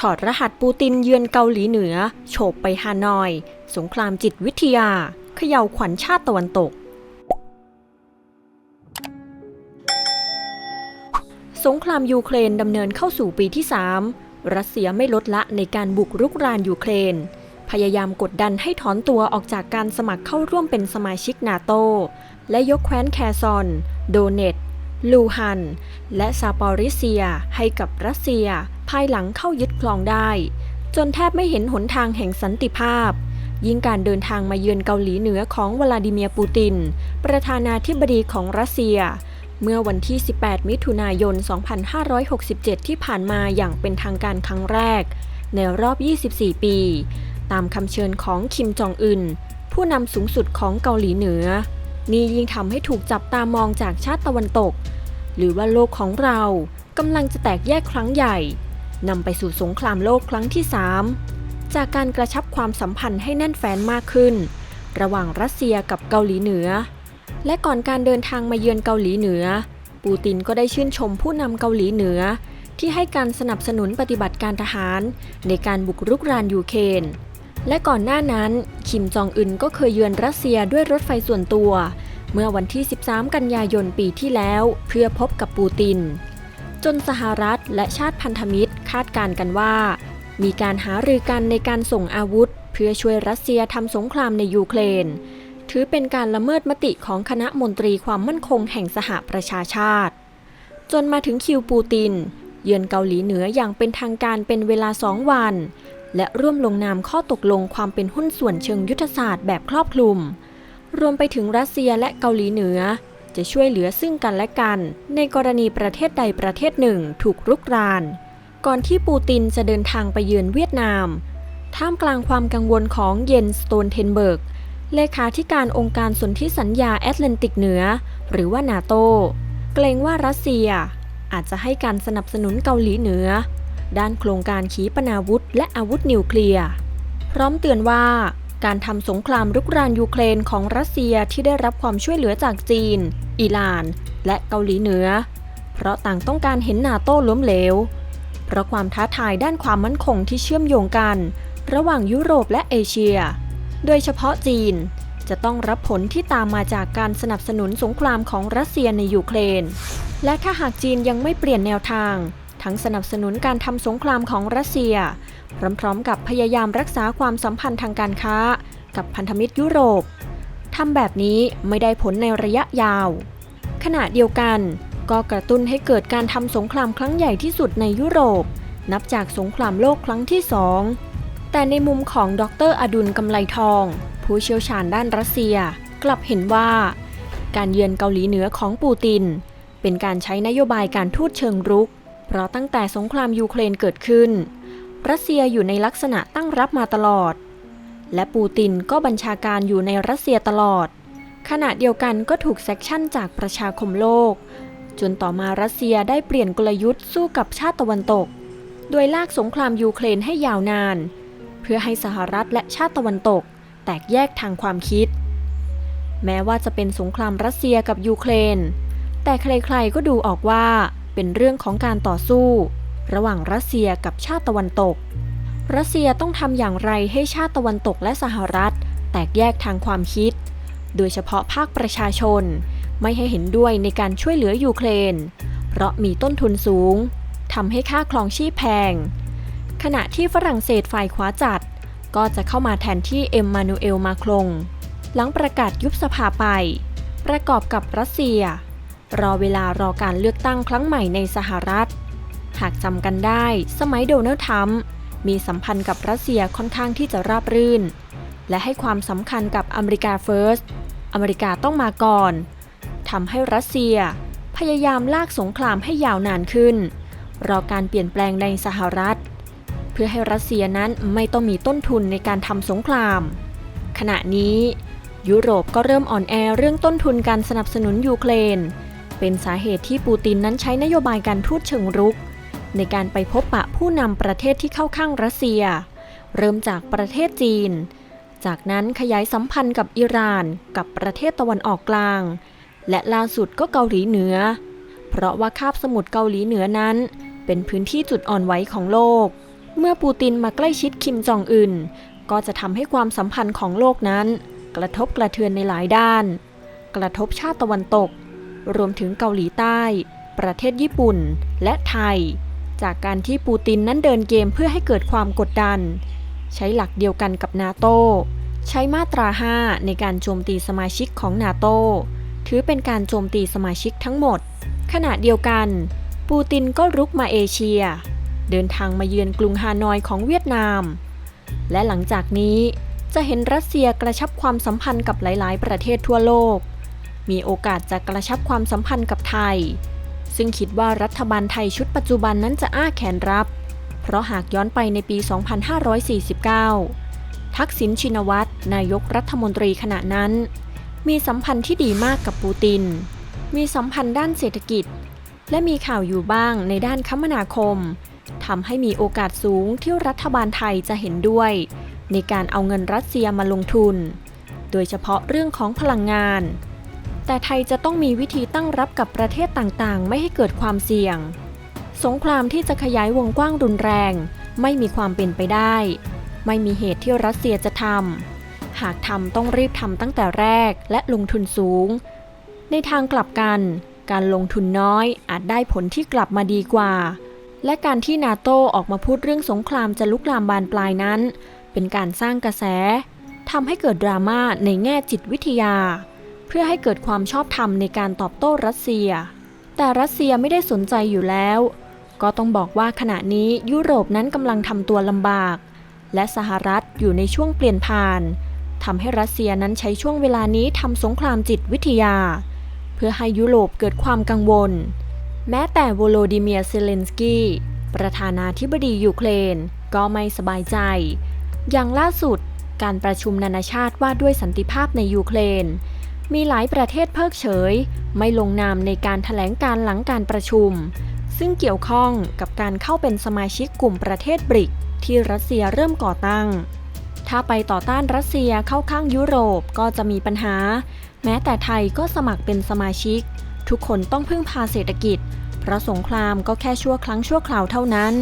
ถอดรหัสปูตินเยือนเกาหลีเหนือ โฉบไปฮานอย สงครามจิตวิทยา เขย่าขวัญชาติตะวันตก สงครามยูเครนดำเนินเข้าสู่ปีที่ 3 รัสเซียไม่ลดละในการบุกรุกรานยูเครน พยายามกดดันให้ถอนตัวออกจากการสมัครเข้าร่วมเป็นสมาชิกนาโต และยกแคว้นแคซอน โดเนตลูฮัน และซาปอริเซียให้กับรัสเซีย ภายหลังเข้ายึดครองได้ จนแทบไม่เห็นหนทางแห่งสันติภาพ ยิ่งการเดินทางมาเยือนเกาหลีเหนือของวลาดิเมียร์ปูติน ประธานาธิบดีของรัสเซีย เมื่อวันที่ 18 มิถุนายน 2567 ที่ผ่านมาอย่างเป็นทางการครั้งแรก ในรอบ 24 ปี ตามคำเชิญของคิมจองอึนผู้นำสูงสุดของเกาหลีเหนือ นี่ยิ่งทำให้ถูกจับตามองจากชาติตะวันตก หรือว่าโลกของเรากำลังจะแตกแยกครั้งใหญ่ นำไปสู่สงครามโลกครั้งที่ 3 จากการกระชับความสัมพันธ์ให้แน่นแฟ้นมากขึ้น ระหว่างรัสเซียกับเกาหลีเหนือ และก่อนการเดินทางมาเยือนเกาหลีเหนือ ปูตินก็ได้ชื่นชมผู้นำเกาหลีเหนือ ที่ให้การสนับสนุนปฏิบัติการทหาร ในการบุกรุกรานยูเครนและก่อนหน้านั้น คิมจองอึนก็เคยเยือนรัสเซียด้วยรถไฟส่วนตัว เมื่อวันที่ 13 กันยายนปีที่แล้ว เพื่อพบกับปูติน จนสหรัฐและชาติพันธมิตราดการณ์กันว่า มีการหารือกันในการส่งอาวุธ เพื่อช่วยรัสเซียทำสงครามในยูเครน ถือเป็นการละเมิดมติของคณะมนตรีความมั่นคงแห่งสหประชาชาติ จนมาถึงคิวปูติน เยือนเกาหลีเหนืออย่างเป็นทางการเป็นเวลาสองวัน และร่วมลงนามข้อตกลงความเป็นหุ้นส่วนเชิงยุทธศาสตร์แบบครอบคลุม รวมไปถึงรัสเซียและเกาหลีเหนือจะช่วยเหลือซึ่งกันและกัน ในกรณีประเทศใดประเทศหนึ่งถูกรุกราน ก่อนที่ปูตินจะเดินทางไปเยือนเวียดนาม ท่ามกลางความกังวลของเยนสโตนเทนเบิร์ก เลขาธิการองค์การสนธิสัญญาแอตแลนติกเหนือ หรือว่านาโต เกรงว่ารัสเซีย อาจจะให้การสนับสนุนเกาหลีเหนือ ด้านโครงการขีปนาวุธ และอาวุธนิวเคลียร์ พร้อมเตือนว่าการทำสงครามรุกรานยูเครนของรัสเซียที่ได้รับความช่วยเหลือจากจีน อิหร่าน และเกาหลีเหนือ เพราะต่างต้องการเห็นนาโต้ล้มเหลว ราะความท้าทายด้านความมั่นคงที่เชื่อมโยงกัน ระหว่างยุโรปและเอเชีย โดยเฉพาะจีน จะต้องรับผลที่ตามมาจากการสนับสนุนสงครามของรัสเซียในยูเครน และถ้าหากจีนยังไม่เปลี่ยนแนวทาง ทั้งสนับสนุนการทำสงครามของรัสเซีย พร้อมๆ กับพยายามรักษาความสัมพันธ์ทางการค้า กับพันธมิตรยุโรปทำแบบนี้ไม่ได้ผลในระยะยาว ขณะเดียวกัน ก็กระตุ้นให้เกิดการทำสงครามครั้งใหญ่ที่สุดในยุโรป นับจากสงครามโลกครั้งที่สองแต่ในมุมของดรอดุลกำไลทอง ผู้เชี่ยวชาญด้านรัสเซีย กลับเห็นว่า การเยือนเกาหลีเหนือของปูติน เป็นการใช้นโยบายการทูตเชิงรุก เพราะตั้งแต่สงครามยูเครนเกิดขึ้น รัสเซียอยู่ในลักษณะตั้งรับมาตลอด และปูตินก็บัญชาการอยู่ในรัสเซียตลอด ขณะเดียวกันก็ถูกแซคชั่นจากประชาคมโลก จนต่อมารัสเซียได้เปลี่ยนกลยุทธ์สู้กับชาติตะวันตก โดยลากสงครามยูเครนให้ยาวนาน เพื่อให้สหรัฐและชาติตะวันตก แตกแยกทางความคิด แม้ว่าจะเป็นสงครามรัสเซียกับยูเครน แต่ใครๆก็ดูออกว่าเป็นเรื่องของการต่อสู้ ระหว่างรัสเซียกับชาติตะวันตก รัสเซียต้องทำอย่างไรให้ชาติตะวันตกและสหรัฐ แตกแยกทางความคิด โดยเฉพาะภาคประชาชน ไม่ให้เห็นด้วยในการช่วยเหลือยูเครน เพราะมีต้นทุนสูงทำให้ค่าครองชีพแพง ขณะที่ฝรั่งเศสฝ่ายขวาจัด ก็จะเข้ามาแทนที่เอ็มมานูเอลมาครงหลังประกาศยุบสภาไป ประกอบกับรัสเซีย รอเวลารอการเลือกตั้งครั้งใหม่ในสหรัฐ หากจำกันได้สมัยโดนัลด์ทรัมป์มีสัมพันธ์กับรัสเซียค่อนข้างที่จะราบรื่น และให้ความสำคัญกับอเมริกาเฟิร์ส อเมริกาต้องมาก่อน ทำให้รัสเซีย พยายามลากสงครามให้ยาวนานขึ้น รอการเปลี่ยนแปลงในสหรัฐ เพื่อให้รัสเซียนั้นไม่ต้องมีต้นทุนในการทำสงคราม ขณะนี้ ยุโรปก็เริ่มอ่อนแอเรื่องต้นทุนการสนับสนุนยูเครน เป็นสาเหตุที่ปูตินนั้นใช้นโยบายการทูตเชิงรุก ในการไปพบปะผู้นำประเทศที่เข้าข้างรัสเซีย เริ่มจากประเทศจีนจากนั้นขยายสัมพันธ์กับอิหร่านกับประเทศตะวันออกกลาง และล่าสุดก็เกาหลีเหนือ เพราะว่าคาบสมุทรเกาหลีเหนือนั้น เป็นพื้นที่จุดอ่อนไหวของโลก เมื่อปูตินมาใกล้ชิดคิมจองอึนก็จะทำให้ความสัมพันธ์ของโลกนั้น กระทบกระเทือนในหลายด้าน กระทบชาติตะวันตก รวมถึงเกาหลีใต้ ประเทศญี่ปุ่น และไทย จากการที่ปูตินนั้นเดินเกมเพื่อให้เกิดความกดดัน ใช้หลักเดียวกันกับนาโตใช้มาตรา 5 ในการโจมตีสมาชิกของนาโต ถือเป็นการโจมตีสมาชิกทั้งหมด ขณะเดียวกัน ปูตินก็รุกมาเอเชีย เดินทางมาเยือนกรุงฮานอยของเวียดนาม และหลังจากนี้จะเห็นรัสเซียกระชับความสัมพันธ์กับหลาย ๆ ประเทศทั่วโลก มีโอกาสจะกระชับความสัมพันธ์กับไทย ซึ่งคิดว่ารัฐบาลไทยชุดปัจจุบันนั้นจะอ้าแขนรับ เพราะหากย้อนไปในปี 2549 ทักษิณชินวัตรนายกรัฐมนตรีขณะนั้น มีสัมพันธ์ที่ดีมากกับปูติน มีสัมพันธ์ด้านเศรษฐกิจ และมีข่าวอยู่บ้างในด้านคมนาคมทำให้มีโอกาสสูงที่รัฐบาลไทยจะเห็นด้วย ในการเอาเงินรัสเซียมาลงทุน โดยเฉพาะเรื่องของพลังงาน แต่ไทยจะต้องมีวิธีตั้งรับกับประเทศต่างๆ ไม่ให้เกิดความเสี่ยง สงครามที่จะขยายวงกว้างรุนแรง ไม่มีความเป็นไปได้ ไม่มีเหตุที่รัสเซียจะทำ หากทำต้องรีบทำตั้งแต่แรกและลงทุนสูง ในทางกลับกัน การลงทุนน้อยอาจได้ผลที่กลับมาดีกว่า และการที่นาโตออกมาพูดเรื่องสงครามจะลุกลามบานปลายนั้น เป็นการสร้างกระแสทำให้เกิดดราม่าในแง่จิตวิทยา เพื่อให้เกิดความชอบธรรมในการตอบโต้รัสเซีย แต่รัสเซียไม่ได้สนใจอยู่แล้ว ก็ต้องบอกว่าขณะนี้ยุโรปนั้นกำลังทำตัวลำบากและสหรัฐอยู่ในช่วงเปลี่ยนผ่าน ทำให้รัสเซียนั้นใช้ช่วงเวลานี้ทำสงครามจิตวิทยา เพื่อให้ยุโรปเกิดความกังวล แม้แต่โวโลดิเมียร์เซเลนสกี้ประธานาธิบดียูเครนก็ไม่สบายใจ อย่างล่าสุดการประชุมนานาชาติว่าด้วยสันติภาพในยูเครน มีหลายประเทศเพิกเฉย ไม่ลงนามในการถแถลงการหลังการประชุม ซึ่งเกี่ยวข้องกับการเข้าเป็นสมาชิกกลุ่มประเทศบริก ที่รัสเซียเริ่มก่อตั้ง ถ้าไปต่อต้านรัสเซียเข้าข้างยุโรปก็จะมีปัญหา แม้แต่ไทยก็สมัครเป็นสมาชิก ทุกคนต้องพึ่งพาเศรษฐกิจ เพราะสงครามก็แค่ชั่วครั้งชั่วคราวเท่านั้น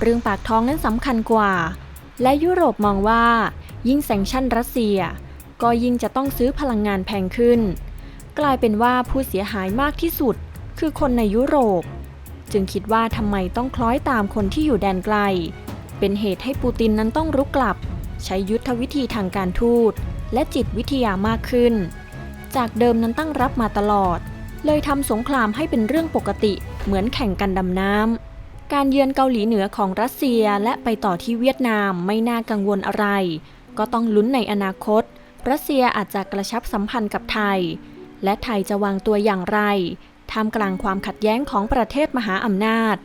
เรื่องปากท้องนั้นสำคัญกว่า และยุโรปมองว่า ยิ่งแซงชั่นรัสเซีย ก็ยิ่งจะต้องซื้อพลังงานแพงขึ้น กลายเป็นว่าผู้เสียหายมากที่สุด คือคนในยุโรป จึงคิดว่าทำไมต้องคล้อยตามคนที่อยู่แดนไกล เป็นเหตุให้ปูตินนั้นต้องรุกกลับ ใช้ยุทธวิธีทางการทูต และจิตวิทยามากขึ้น จากเดิมนั้นตั้งรับมาตลอด เลยทำสงครามให้เป็นเรื่องปกติ เหมือนแข่งกันดำน้ำ การเยือนเกาหลีเหนือของรัสเซียและไปต่อที่เวียดนามไม่น่ากังวลอะไร ก็ต้องลุ้นในอนาคต รัสเซียอาจจะกระชับสัมพันธ์กับไทย และไทยจะวางตัวอย่างไรท่ามกลางความขัดแย้งของประเทศมหาอำนาจ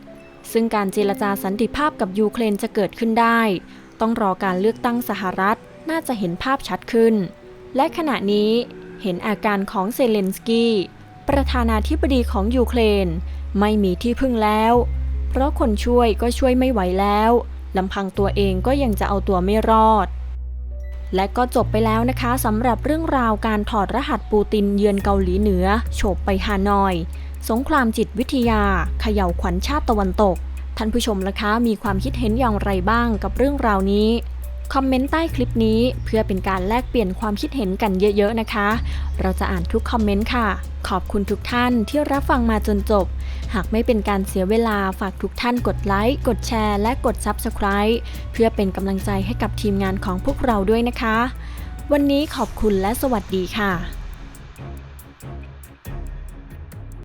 ซึ่งการเจรจาสันติภาพกับยูเครนจะเกิดขึ้นได้ ต้องรอการเลือกตั้งสหรัฐน่าจะเห็นภาพชัดขึ้น และขณะนี้เห็นอาการของเซเลนสกี้ ประธานาธิบดีของยูเครนไม่มีที่พึ่งแล้ว เพราะคนช่วยก็ช่วยไม่ไหวแล้วลำพังตัวเองก็ยังจะเอาตัวไม่รอด และก็จบไปแล้วนะคะสำหรับเรื่องราวการถอดรหัสปูตินเยือนเกาหลีเหนือโฉบไปฮานอย สงครามจิตวิทยาเขย่าวขวัญชาติตะวันตก ท่านผู้ชมล่ะคะมีความคิดเห็นอย่างไรบ้างกับเรื่องราวนี้ คอมเมนต์ใต้คลิปนี้เพื่อเป็นการแลกเปลี่ยนความคิดเห็นกันเยอะๆนะคะ เราจะอ่านทุกคอมเมนต์ค่ะ ขอบคุณทุกท่านที่รับฟังมาจนจบ หากไม่เป็นการเสียเวลาฝากทุกท่านกดไลค์ กดแชร์ และกด Subscribe เพื่อเป็นกำลังใจให้กับทีมงานของพวกเราด้วยนะคะ วันนี้ขอบคุณและสวัสดีค่ะ